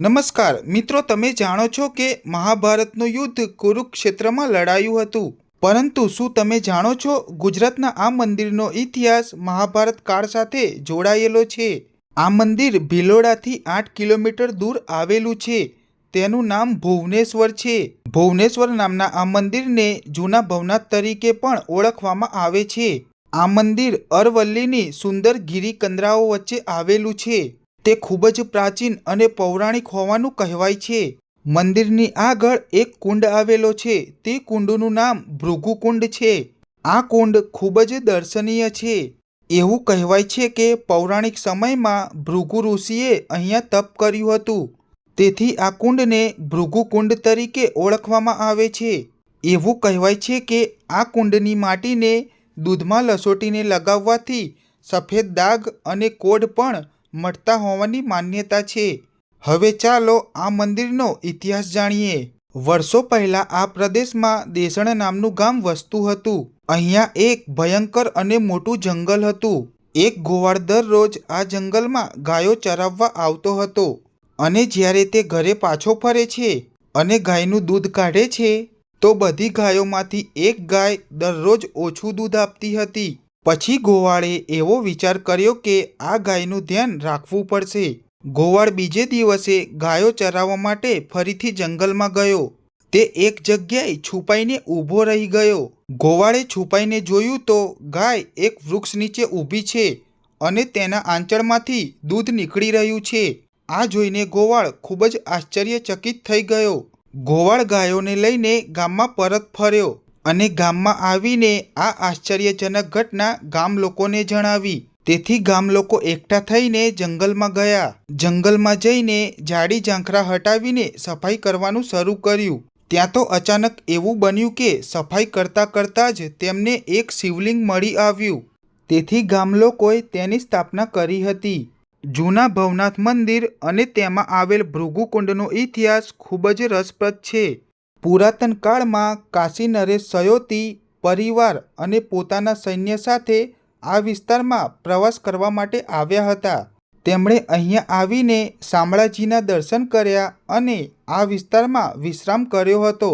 નમસ્કાર. મિત્રો, તમે જાણો છો કે મહાભારતનું યુદ્ધ કુરુક્ષેત્રમાં લડાયું હતું. પરંતુ શું તમે જાણો છો ગુજરાતના આ મંદિરનો ઇતિહાસ મહાભારત કાળ સાથે જોડાયેલો છે? આ મંદિર ભિલોડાથી આઠ કિલોમીટર દૂર આવેલું છે. તેનું નામ ભુવનેશ્વર છે. ભુવનેશ્વર નામના આ મંદિરને જૂના ભવનાથ તરીકે પણ ઓળખવામાં આવે છે. આ મંદિર અરવલ્લીની સુંદર ગિરી કંદરાઓ વચ્ચે આવેલું છે. તે ખૂબ જ પ્રાચીન અને પૌરાણિક હોવાનું કહેવાય છે. મંદિરની આગળ એક કુંડ આવેલો છે. તે કુંડનું નામ ભૃગુકુંડ છે. આ કુંડ ખૂબ જ દર્શનીય છે. એવું કહેવાય છે કે પૌરાણિક સમયમાં ભૃગુ ઋષિએ અહીંયા તપ કર્યું હતું. તેથી આ કુંડને ભૃગુકુંડ તરીકે ઓળખવામાં આવે છે. એવું કહેવાય છે કે આ કુંડની માટીને દૂધમાં લસોટીને લગાવવાથી સફેદ દાગ અને કોઢ પણ મળતા હોવાની માન્યતા છે. હવે ચાલો આ મંદિરનો ઇતિહાસ જાણીએ. વર્ષો પહેલાં આ પ્રદેશમાં દેસણ નામનું ગામ વસતું હતું. અહીંયા એક ભયંકર અને મોટું જંગલ હતું. એક ગોવાળ દરરોજ આ જંગલમાં ગાયો ચરાવવા આવતો હતો. અને જ્યારે તે ઘરે પાછો ફરે છે અને ગાયનું દૂધ કાઢે છે, તો બધી ગાયોમાંથી એક ગાય દરરોજ ઓછું દૂધ આપતી હતી. પછી ગોવાળે એવો વિચાર કર્યો કે આ ગાયનું ધ્યાન રાખવું પડશે. ગોવાળ બીજે દિવસે ગાયો ચરાવવા માટે ફરીથી જંગલમાં ગયો. તે એક જગ્યાએ છુપાઈને ઊભો રહી ગયો. ગોવાળે છુપાઈને જોયું તો ગાય એક વૃક્ષ નીચે ઊભી છે અને તેના આંચળમાંથી દૂધ નીકળી રહ્યું છે. આ જોઈને ગોવાળ ખૂબ જ આશ્ચર્યચકિત થઈ ગયો. ગોવાળ ગાયોને લઈને ગામમાં પરત ફર્યો. અને ગામમાં આવીને આ આશ્ચર્યજનક ઘટના ગામ લોકોને જણાવી. તેથી ગામ લોકો એકઠા થઈને જંગલમાં ગયા. જંગલમાં જઈને જાડી ઝાંખરા હટાવીને સફાઈ કરવાનું શરૂ કર્યું. ત્યાં તો અચાનક એવું બન્યું કે સફાઈ કરતાં કરતાં જ તેમને એક શિવલિંગ મળી આવ્યું. તેથી ગામ લોકોએ તેની સ્થાપના કરી હતી. જૂના ભવનાથ મંદિર અને તેમાં આવેલ ભૃગુકુંડનો ઇતિહાસ ખૂબ જ રસપ્રદ છે. પુરાતન કાળમાં કાશી નરેશ સયોતી પરિવાર અને પોતાના સૈન્ય સાથે આ વિસ્તારમાં પ્રવાસ કરવા માટે આવ્યા હતા. તેમણે અહીંયા આવીને શામળાજીના દર્શન કર્યા અને આ વિસ્તારમાં વિશ્રામ કર્યો હતો.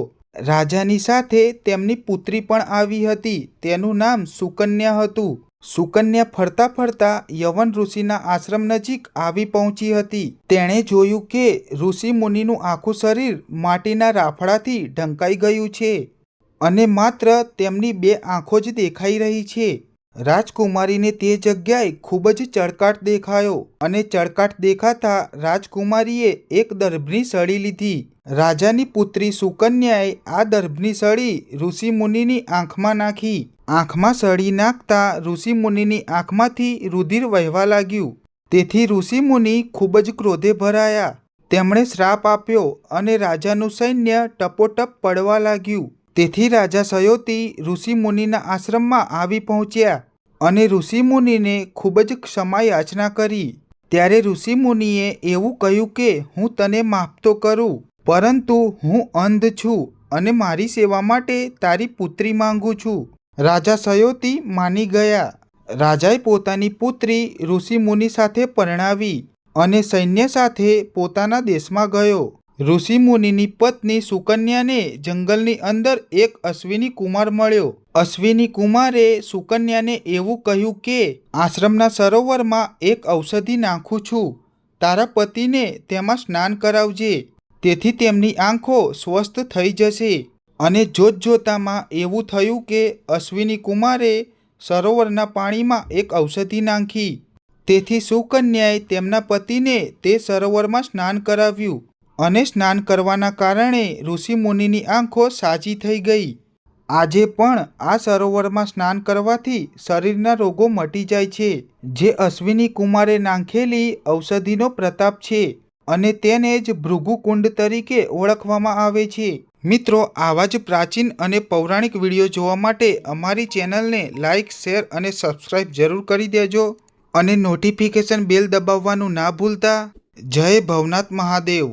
રાજાની સાથે તેમની પુત્રી પણ આવી હતી. તેનું નામ સુકન્યા હતું. સુકન્યા ફરતા ફરતા યવન ઋષિના આશ્રમ નજીક આવી પહોંચી હતી. તેણે જોયું કે ઋષિ મુનિનું આખું શરીર માટીના રાફડાથી ઢંકાઈ ગયું છે અને માત્ર તેમની બે આંખો જ દેખાઈ રહી છે. રાજકુમારીને તે જગ્યાએ ખૂબ જ ચળકાટ દેખાયો અને ચળકાટ દેખાતા રાજકુમારીએ એક દર્ભની સળી લીધી. રાજાની પુત્રી સુકન્યાએ આ દર્ભની સળી ઋષિ મુનિની આંખમાં નાખી. આંખમાં સળી નાખતા ઋષિમુનિની આંખમાંથી રુધિર વહેવા લાગ્યું. તેથી ઋષિમુનિ ખૂબ જ ક્રોધે ભરાયા. તેમણે શ્રાપ આપ્યો અને રાજાનું સૈન્ય ટપોટપ પડવા લાગ્યું. તેથી રાજા સયોતી ઋષિમુનિના આશ્રમમાં આવી પહોંચ્યા અને ઋષિમુનિને ખૂબ જ ક્ષમા યાચના કરી. ત્યારે ઋષિમુનિએ એવું કહ્યું કે, હું તને માફ તો કરું, પરંતુ હું અંધ છું અને મારી સેવા માટે તારી પુત્રી માંગુ છું. રાજા સયોતી માની ગયા. રાજાએ પોતાની પુત્રી ઋષિ મુનિ સાથે પરણાવી અને સૈન્ય સાથે પોતાના દેશમાં ગયો. ઋષિ મુનિની પત્ની સુકન્યાને જંગલની અંદર એક અશ્વિની કુમાર મળ્યો. અશ્વિની કુમારે સુકન્યાને એવું કહ્યું કે, આશ્રમના સરોવરમાં એક ઔષધિ નાખું છું. તારા પતિને તેમાં સ્નાન કરાવજે. તેથી તેમની આંખો સ્વસ્થ થઈ જશે. અને જોતજોતામાં એવું થયું કે અશ્વિની કુમારે સરોવરના પાણીમાં એક ઔષધિ નાંખી. તેથી સુકન્યાએ તેમના પતિને તે સરોવરમાં સ્નાન કરાવ્યું અને સ્નાન કરવાના કારણે ઋષિ મુનિની આંખો સાજી થઈ ગઈ. આજે પણ આ સરોવરમાં સ્નાન કરવાથી શરીરના રોગો મટી જાય છે, જે અશ્વિની કુમારે નાંખેલી ઔષધિનો પ્રતાપ છે અને તેને જ ભૃગુકુંડ તરીકે ઓળખવામાં આવે છે. મિત્રો, આવા જ પ્રાચીન અને પૌરાણિક વીડિયો જોવા માટે અમારી ચેનલને લાઇક, શેર અને સબસ્ક્રાઇબ જરૂર કરી દેજો અને નોટિફિકેશન બેલ દબાવવાનું ના ભૂલતા. જય ભવનાથ મહાદેવ.